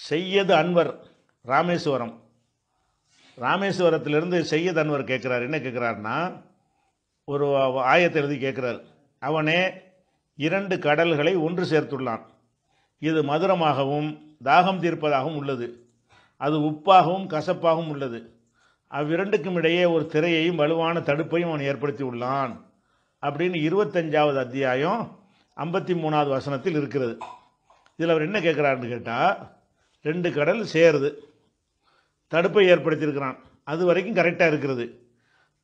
செய்யது அன்வர் ராமேஸ்வரம். ராமேஸ்வரத்திலிருந்து செய்யது அன்வர் கேட்குறாரு. என்ன கேட்குறாருன்னா ஒரு ஆயத்தை எழுதி கேட்குறார். அவனே இரண்டு கடல்களை ஒன்று சேர்த்துள்ளான். இது மதுரமாகவும் தாகம் தீர்ப்பதாகவும் உள்ளது. அது உப்பாகவும் கசப்பாகவும் உள்ளது. அவ்விரண்டுக்கும் இடையே ஒரு திரையையும் வலுவான தடுப்பையும் அவன் ஏற்படுத்தி உள்ளான். அப்படின்னு இருபத்தஞ்சாவது அத்தியாயம் ஐம்பத்தி மூணாவது வசனத்தில் இருக்கிறது. இதில் அவர் என்ன கேட்குறாருன்னு கேட்டால் ரெண்டு கடல் சேருது. தடுப்பை ஏற்படுத்தியிருக்கிறான். அது வரைக்கும் கரெக்டாக இருக்கிறது.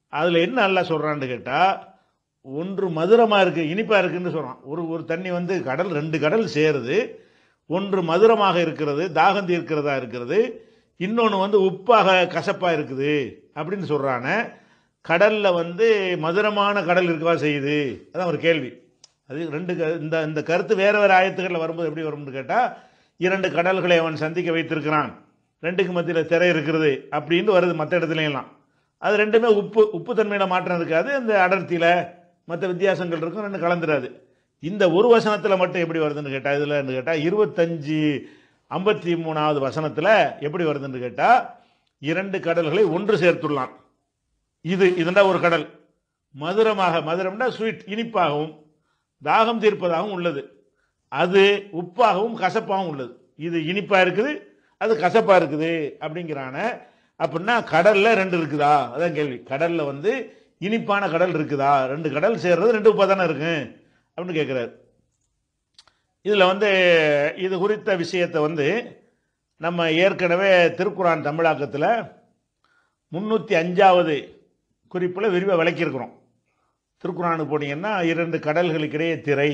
அதில் என்ன நல்லா சொல்கிறான்னு கேட்டால் ஒன்று மதுரமாக இருக்குது இனிப்பாக இருக்குதுன்னு சொல்கிறான் ஒரு ஒரு தண்ணி வந்து கடல் ரெண்டு கடல் சேருது. ஒன்று மதுரமாக இருக்கிறது தாகந்தி இருக்கிறதா இருக்கிறது. இன்னொன்று வந்து உப்பாக கசப்பாக இருக்குது அப்படின்னு சொல்கிறான கடலில் வந்து மதுரமான கடல் இருக்கவா செய்யுது? அதான் ஒரு கேள்வி. அது ரெண்டு க- இந்த இந்த கருத்து வேறு வேறு ஆயத்துக்களில் வரும்போது எப்படி வரும்னு கேட்டால் இரண்டு கடல்களை அவன் சந்திக்க வைத்திருக்கிறான். ரெண்டுக்கு மத்தியில் திரை இருக்கிறது அப்படின்னு வருது மற்ற இடத்துலையெல்லாம். அது ரெண்டுமே உப்பு உப்பு தன்மையில் மாற்றம் இருக்காது. அந்த அடர்த்தியில் மற்ற வித்தியாசங்கள் இருக்கும் ரெண்டு கலந்துடாது இந்த ஒரு வசனத்தில் மட்டும் எப்படி வருதுன்னு கேட்டால் இதில் கேட்டால் இருபத்தஞ்சி ஐம்பத்தி மூணாவது வசனத்தில் எப்படி வருதுன்னு கேட்டால் இரண்டு கடல்களை ஒன்று சேர்த்துள்ளான். இது இதுண்டா ஒரு கடல். மதுரமாக மதுரம்னா ஸ்வீட் இனிப்பாகவும் தாகம் தீர்ப்பதாகவும் உள்ளது. அது உப்பாகவும் கசப்பாகவும் உள்ளது. இது இனிப்பாக இருக்குது அது கசப்பாக இருக்குது அப்படிங்கிறான. அப்படின்னா கடலில் ரெண்டு இருக்குதா? அதான் கேள்வி. கடலில் வந்து இனிப்பான கடல் இருக்குதா? ரெண்டு கடல் சேர்றது ரெண்டு உப்பாக தானே இருக்கு? அப்படின்னு கேட்குறாரு இதில் வந்து இது குறித்த விஷயத்தை வந்து நம்ம ஏற்கனவே திருக்குறான் தமிழாக்கத்தில் முந்நூற்றி அஞ்சாவது குறிப்பில் விரிவாக விளக்கியிருக்கிறோம். திருக்குறானுக்கு போனீங்கன்னா இரண்டு கடல்களுக்கிடையே திரை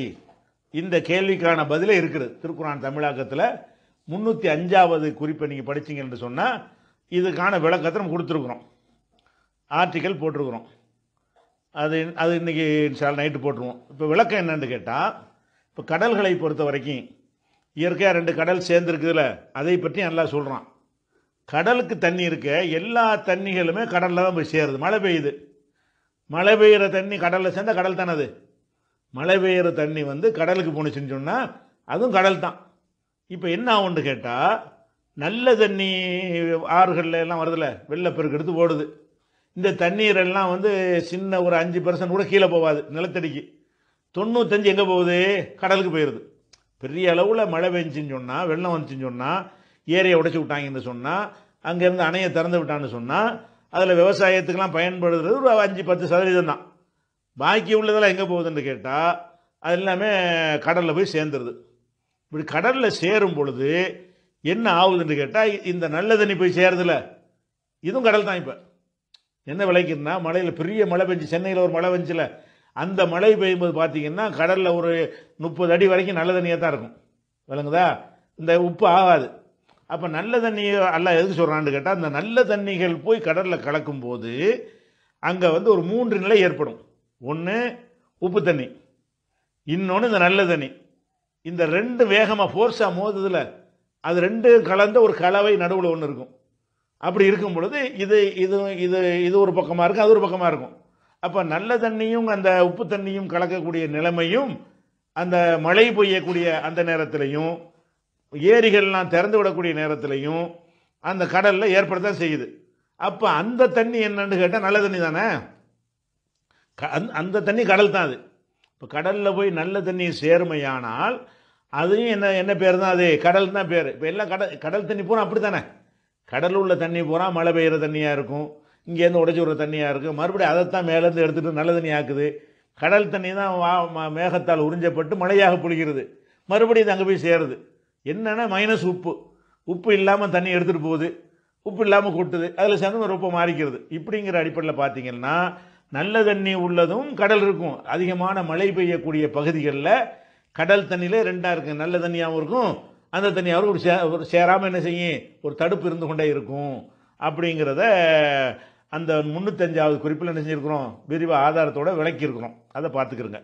இந்த கேள்விக்கான பதிலே இருக்குது. திருக்குறான் தமிழாக்கத்தில் முந்நூற்றி அஞ்சாவது குறிப்பை நீங்கள் படிச்சிங்கன்னு சொன்னால் இதுக்கான விளக்கத்தை நம்ம கொடுத்துருக்குறோம். ஆர்டிக்கல் போட்டிருக்கிறோம். அது அது இன்றைக்கி சால் நைட்டு போட்டுருவோம். இப்போ விளக்கம் என்னன்னு கேட்டால் இப்போ கடல்களை பொறுத்த வரைக்கும் இயற்கையாக ரெண்டு கடல் சேர்ந்துருக்குதுல அதை பற்றி நல்லா சொல்கிறான் கடலுக்கு தண்ணி இருக்க எல்லா தண்ணிகளுமே கடலில் தான் போய் சேருது. மழை பெய்யுது. மழை பெய்கிற தண்ணி கடலில் சேர்ந்தால் கடல் தானே அது? மழை பெய்கிற தண்ணி வந்து கடலுக்கு போணுச்சுன்னு சொன்னால் அதுவும் கடல் தான் இப்போ என்ன ஆகும்னு கேட்டால் நல்ல தண்ணி ஆறுகளில் எல்லாம் வருதுல்ல வெள்ளப்பெருக்கு எடுத்து ஓடுது. இந்த தண்ணீரெல்லாம் வந்து சின்ன ஒரு அஞ்சு பர்சன்ட் கூட கீழே போகாது நிலத்தடிக்கு. தொண்ணூத்தஞ்சு எங்கே போகுது? கடலுக்கு போயிடுது பெரிய அளவில் மழை பெஞ்சின்னு சொன்னால் வெள்ளம் வந்துச்சுன்னு சொன்னால் ஏரியை உடைச்சி விட்டாங்கன்னு சொன்னால் அங்கேருந்து அணையை திறந்து விட்டான்னு சொன்னால் அதில் விவசாயத்துக்கெல்லாம் பயன்படுறது ஒரு அஞ்சு பத்து சதவீதம் தான் பாக்கி உள்ளதெல்லாம் எங்கே போகுதுன்னு கேட்டால் அது எல்லாமே கடலில் போய் சேர்ந்துருது. இப்படி கடலில் சேரும் பொழுது என்ன ஆகுதுன்னு கேட்டால் இந்த நல்ல தண்ணி போய் சேருதில்ல இதுவும் கடல் தான் இப்போ. என்ன விளைக்குதுன்னா மழையில் பெரிய மழை பெஞ்சு சென்னையில் ஒரு மழை பெஞ்சில் அந்த மழை பெய்யும்போது பார்த்தீங்கன்னா கடலில் ஒரு முப்பது அடி வரைக்கும் நல்ல தண்ணியாக தான் இருக்கும். விளங்குதா? இந்த உப்பு ஆகாது. அப்போ நல்ல தண்ணி எல்லாம் எதுக்கு சொல்கிறான்னு கேட்டால் அந்த நல்ல தண்ணிகள் போய் கடலில் கலக்கும்போது அங்கே வந்து ஒரு மூன்று நிலை ஏற்படும். ஒன்று உப்பு தண்ணி இன்னொன்று இந்த நல்ல தண்ணி. இந்த ரெண்டு வேகமாக ஃபோர்ஸாக மோதுதில் அது ரெண்டு கலந்த ஒரு கலவை நடுவில் ஒன்று இருக்கும். அப்படி இருக்கும் பொழுது இது இது இது இது ஒரு பக்கமாக இருக்கும் அது ஒரு பக்கமாக இருக்கும். அப்போ நல்ல தண்ணியும் அந்த உப்பு தண்ணியும் கலக்கக்கூடிய நிலைமையும் அந்த மழை பெய்யக்கூடிய அந்த நேரத்திலையும் ஏரிகள்லாம் திறந்து விடக்கூடிய நேரத்திலையும் அந்த கடலில் ஏற்படத்தான் செய்யுது. அப்போ அந்த தண்ணி என்னன்னு கேட்டால் நல்ல தண்ணி தானே? அந்த- அந்த தண்ணி கடல் தான் அது. இப்போ கடலில் போய் நல்ல தண்ணி சேருமையானால் அதையும் என்ன என்ன பேர் தான் அது? கடல் தான் பேர். இப்போ எல்லாம் கடல் கடல் தண்ணி பூரா அப்படி தானே கடல் உள்ள தண்ணி பூரா மழை பெய்கிற தண்ணியாக இருக்கும். இங்கேருந்து உடச்சி விடுற தண்ணியாக இருக்கும். மறுபடியும் அதைத்தான் மேலேருந்து எடுத்துகிட்டு நல்ல தண்ணி ஆக்குது. கடல் தண்ணி தான் வா மேகத்தால் உறிஞ்சப்பட்டு மழையாக பொழிகிறது மறுபடியும் இது அங்கே போய் சேருது. என்னென்னா மைனஸ் உப்பு. உப்பு இல்லாமல் தண்ணி எடுத்துகிட்டு போகுது. உப்பு இல்லாமல் கொட்டுது. அதில் சேர்ந்து ஒரு உப்பு மாறிக்கிறது. இப்படிங்கிற அடிப்படையில் பார்த்தீங்கன்னா நல்ல தண்ணி உள்ளதும் கடல் இருக்கும். அதிகமான மழை பெய்யக்கூடிய பகுதிகளில் கடல் தண்ணியில் ரெண்டாக இருக்கும். நல்ல தண்ணியாகவும் இருக்கும். அந்த தண்ணியாகவும் ஒரு சே ஒரு சேராமல் என்ன செய்யும்? ஒரு தடுப்பு இருந்து கொண்டே இருக்கும். அப்படிங்கிறத அந்த முந்நூற்றஞ்சாவது குறிப்பில் என்ன செஞ்சுருக்கிறோம்? விரிவாக ஆதாரத்தோட விளக்கியிருக்கிறோம். அதை பார்த்துக்கிறோங்க